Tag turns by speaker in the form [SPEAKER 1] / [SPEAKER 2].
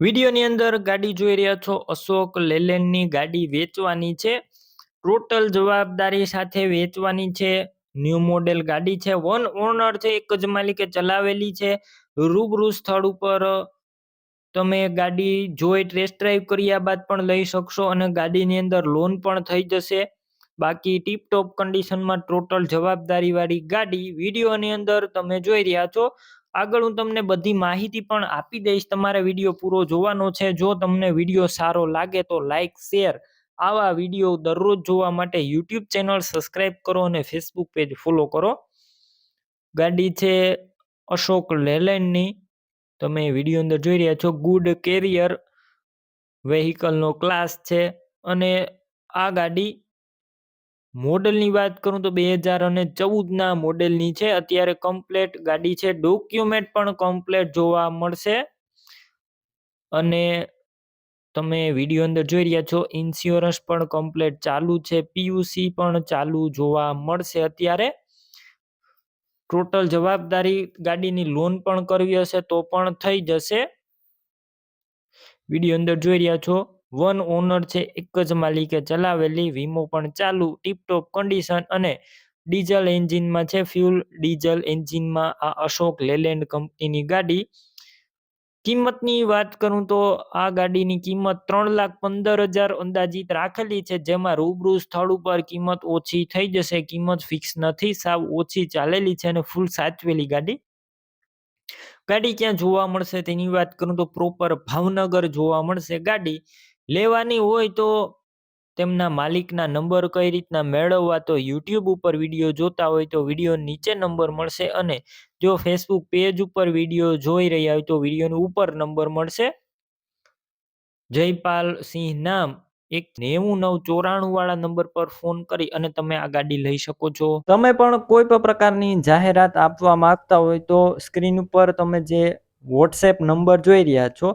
[SPEAKER 1] વિડીયોની અંદર ગાડી જોઈ રહ્યા છો. અશોક લેલેન્ડની ગાડી વેચવાની છે. ટોટલ જવાબદારી સાથે વેચવાની છે. ન્યૂ મોડેલ ગાડી છે. વન ઓનર છે. એક જ માલિકે ચલાવેલી છે. રૂબરૂ સ્થળ ઉપર તમે ગાડી જોઈ ટેસ્ટ ડ્રાઈવ કર્યા બાદ પણ લઈ શકશો અને ગાડીની અંદર લોન પણ થઈ જશે. બાકી ટીપટોપ કન્ડિશનમાં ટોટલ જવાબદારી વાળી ગાડી વિડીયોની અંદર તમે જોઈ રહ્યા છો. આગળ હું તમને બધી માહિતી પણ આપી દઈશ. તમારે વીડિયો પૂરો જોવાનો છે. જો તમને વીડિયો સારો લાગે તો લાઇક શેર આવા વીડિયો દરરોજ જોવા માટે યુટ્યુબ ચેનલ સબસ્ક્રાઈબ કરો અને ફેસબુક પેજ ફોલો કરો. ગાડી છે અશોક લેલેન્ડની. તમે વીડિયો અંદર જોઈ રહ્યા છો. ગુડ કેરિયર વેહિકલનો ક્લાસ છે અને આ ગાડી મોડલની વાત કરું તો બે હજાર અને ચૌદના મોડેલની છે. અત્યારે કમ્પ્લેટ ગાડી છે. ડોક્યુમેન્ટ પણ કમ્પ્લેટ જોવા મળશે. અને તમે વીડિયો અંદર જોઈ રહ્યા છો. ઇન્સ્યોરન્સ પણ કમ્પ્લેટ ચાલુ છે. પીયુસી પણ ચાલુ જોવા મળશે અત્યારે. ટોટલ જવાબદારી ગાડીની લોન પણ કરવી હશે તો પણ થઈ જશે. વીડિયો અંદર જોઈ રહ્યા છો. વન ઓનર છે, એક જ માલિકે ચલાવેલી વીમો પણ ચાલુ, ટીપટોપ કન્ડિશન અને ડીઝલ એન્જિનમાં છે, ફ્યુલ ડીઝલ એન્જિનમાં આ અશોક લેલેન્ડ કંપનીની ગાડી. કિંમતની વાત કરું તો આ ગાડીની કિંમત ત્રણ લાખ પંદર હજાર અંદાજિત રાખેલી છે, જેમાં રૂબરૂ સ્થળ ઉપર કિંમત ઓછી થઈ જશે, કિંમત ફિક્સ નથી, સાવ ઓછી ચાલેલી છે અને ફૂલ સાચવેલી ગાડી. ગાડી ક્યાં જોવા મળશે તેની વાત કરું તો પ્રોપર ભાવનગર જોવા મળશે ગાડી. લેવાની હોય તો તેમના માલિકના નંબર કઈ રીતના મેળવવા તો યુટ્યુબ ઉપર વીડિયો જોતા હોય તો વીડિયો નીચે નંબર મળશે અને જો ફેસબુક પેજ ઉપર વીડિયો જોઈ રહ્યા હોય તો વિડીયોની ઉપર નંબર મળશે. જયપાલ સિંહ નામ એક નેવું નવ ચોરાણું વાળા નંબર પર ફોન કરી અને તમે આ ગાડી લઈ શકો છો. તમે પણ કોઈ પણ પ્રકારની જાહેરાત આપવા માંગતા હોય તો સ્ક્રીન ઉપર તમે જે વોટ્સએપ નંબર જોઈ રહ્યા છો